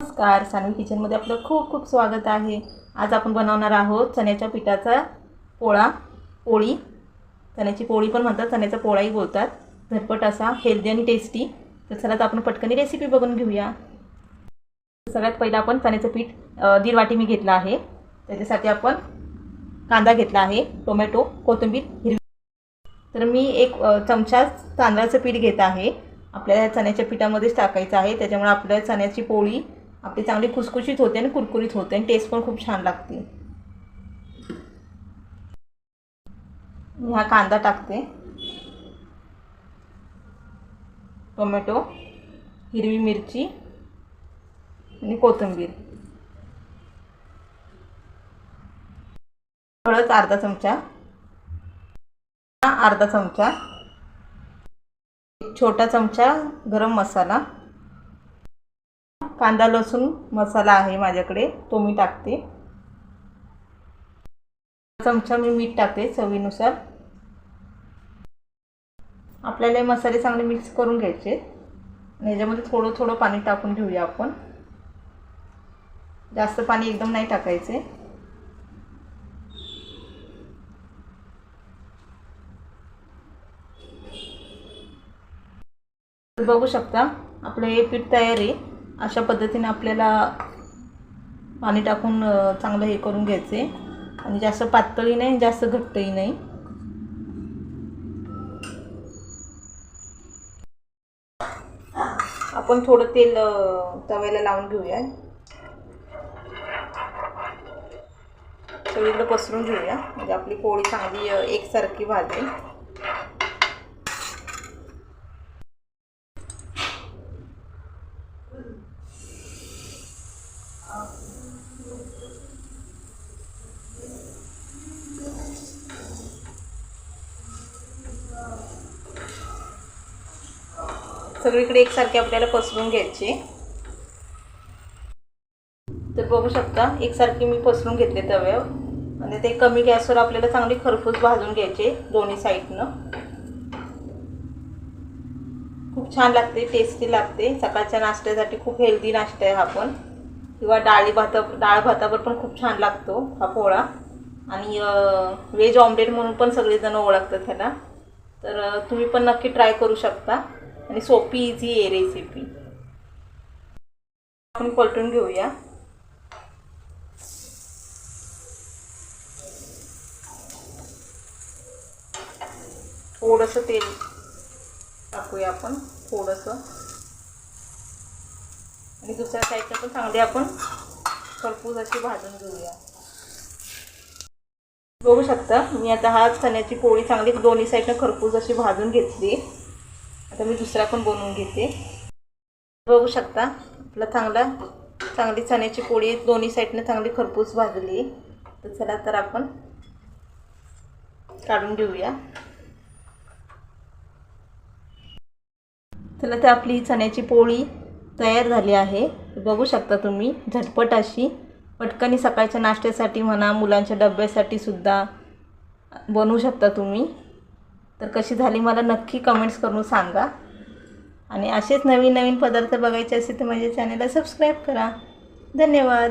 नमस्कार सानवी किचनमध्ये आपलं खूप खूप स्वागत आहे. आज आपण बनवणार आहोत चण्याच्या पिठाचा पोळा पोळी. चण्याची पोळी पण म्हणतात चण्याचा पोळाही बोलतात. झटपट असा हेल्दी आणि टेस्टी तर चला तर आपण पटकन रेसिपी बघून घेऊया. सगळ्यात पहिलं आपण चण्याचं पीठ दीड वाटी मी घेतलं आहे. त्याच्यासाठी आपण कांदा घेतला आहे टोमॅटो कोथिंबीर हिरवी तर मी एक चमचा तांदळाचं पीठ घेत आहे. आपल्याला चण्याच्या पिठामध्येच टाकायचं आहे. त्याच्यामुळे आपल्या चण्याची पोळी आपली चांगली खुसखुशीत होते आणि कुरकुरीत होते आणि टेस्ट पण खूप छान लागते. मी हा कांदा टाकते. टोमॅटो हिरवी मिरची आणि कोथिंबीर. हळद अर्धा चमचा. अर्धा चमचा. एक छोटा चमचा गरम मसाला. कांदा लसूण मसाला आहे माझ्याकडे तो मी टाकते. चमचा मी मीठ टाकते चवीनुसार. आपल्याला हे मसाले चांगले मिक्स करून घ्यायचे. आणि ह्याच्यामध्ये थोडं थोडं पाणी टाकून घेऊया आपण. जास्त पाणी एकदम नाही टाकायचे. बघू शकता आपलं हे पीठ तयार आहे. अशा पद्धतीने आपल्याला पाणी टाकून चांगलं हे करून घ्यायचे. आणि जास्त पातळी नाही जास्त घट्टही नाही. आपण थोडं तेल तव्याला लावून घेऊया. सगळीकडे पसरून घेऊया. म्हणजे आपली पोळी चांगली एकसारखी भाजेल सगळीकडे एकसारखे आपल्याला पसरून घ्यायचे. तर बघू शकता एकसारखी मी पसरून घेतले तव्यावर. आणि ते कमी गॅसवर आपल्याला चांगली खरपूस भाजून घ्यायचे दोन्ही साईडनं. खूप छान लागते टेस्टी लागते. सकाळच्या नाश्त्यासाठी खूप हेल्दी नाश्ता आहे हा पण. किंवा डाळी भाता डाळ भातावर पण खूप छान लागतो हा पोळा. आणि व्हेज ऑमलेट म्हणून पण सगळेजण ओळखतात ह्याला. तर तुम्ही पण नक्की ट्राय करू शकता. आणि सोपी इझी आहे रेसिपी आपण पलटून घेऊया. थोडंसं तेल टाकूया आपण थोडंसं. आणि दुसऱ्या साईडला पण चांगली आपण खरपूस अशी भाजून घेऊया. बघू शकता मी आता हा चण्याची पोळी चांगली दोन्ही साईडनं खरपूस अशी भाजून घेतली. आता मी दुसरा पण बनवून घेते. बघू शकता आपला चांगला चांगली चण्याची पोळी दोन्ही साईडने चांगली खरपूस भाजली. तर चला तर आपण काढून घेऊया. चला तर आपली चण्याची पोळी तयार झाली आहे. बघू शकता तुम्ही झटपट अशी. पटकनी सकाळच्या नाश्त्यासाठी म्हणा मुलांच्या डब्यासाठी सुद्धा बनवू शकता तुम्ही. तर कशी झाली मला नक्की कमेंट्स करून सांगा. आणि असेच नवीन नवीन पदार्थ बघायचे असेल तर माझ्या चॅनलला सबस्क्राईब करा. धन्यवाद.